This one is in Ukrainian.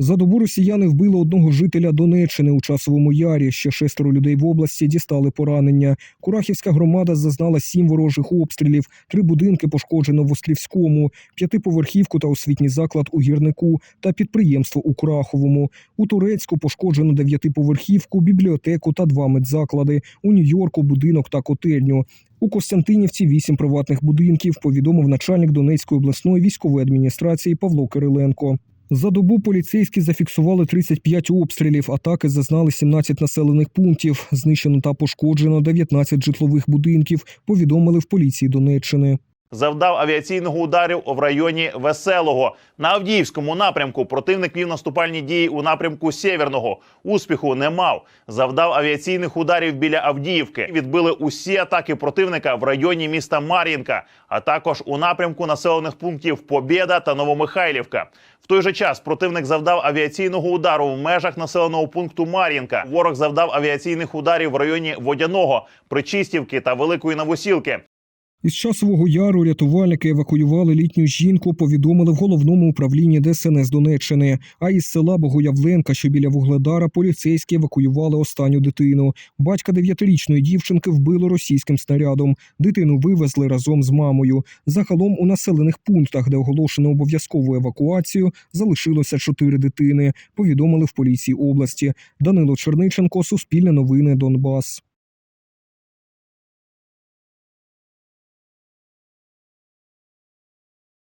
За добу росіяни вбили одного жителя Донеччини у часовому ярі. Ще шестеро людей в області дістали поранення. Курахівська громада зазнала сім ворожих обстрілів, три будинки пошкоджено в Острівському, п'ятиповерхівку та освітній заклад у гірнику та підприємство у Кураховому. У Турецьку пошкоджено дев'ятиповерхівку, бібліотеку та два медзаклади. У Нью-Йорку будинок та котельню. У Костянтинівці вісім приватних будинків, повідомив начальник Донецької обласної військової адміністрації Павло Кириленко. За добу поліцейські зафіксували 35 обстрілів. Атаки зазнали 17 населених пунктів. Знищено та пошкоджено 19 житлових будинків. Повідомили в поліції Донеччини. Завдав авіаційного ударів в районі Веселого. На Авдіївському напрямку противник вів наступальні дії у напрямку Сєвєрного. Успіху не мав. Завдав авіаційних ударів біля Авдіївки. Відбили усі атаки противника в районі міста Мар'їнка, а також у напрямку населених пунктів Побєда та Новомихайлівка. В той же час противник завдав авіаційного удару в межах населеного пункту Мар'їнка. Ворог завдав авіаційних ударів в районі Водяного, Причистівки та Великої Новосілки. Із часового яру рятувальники евакуювали літню жінку, повідомили в головному управлінні ДСНС Донеччини. А із села Богоявленка, що біля Вугледара, поліцейські евакуювали останню дитину. Батька дев'ятирічної дівчинки вбило російським снарядом. Дитину вивезли разом з мамою. Загалом у населених пунктах, де оголошено обов'язкову евакуацію, залишилося чотири дитини. Повідомили в поліції області. Данило Черниченко, Суспільне новини, Донбас.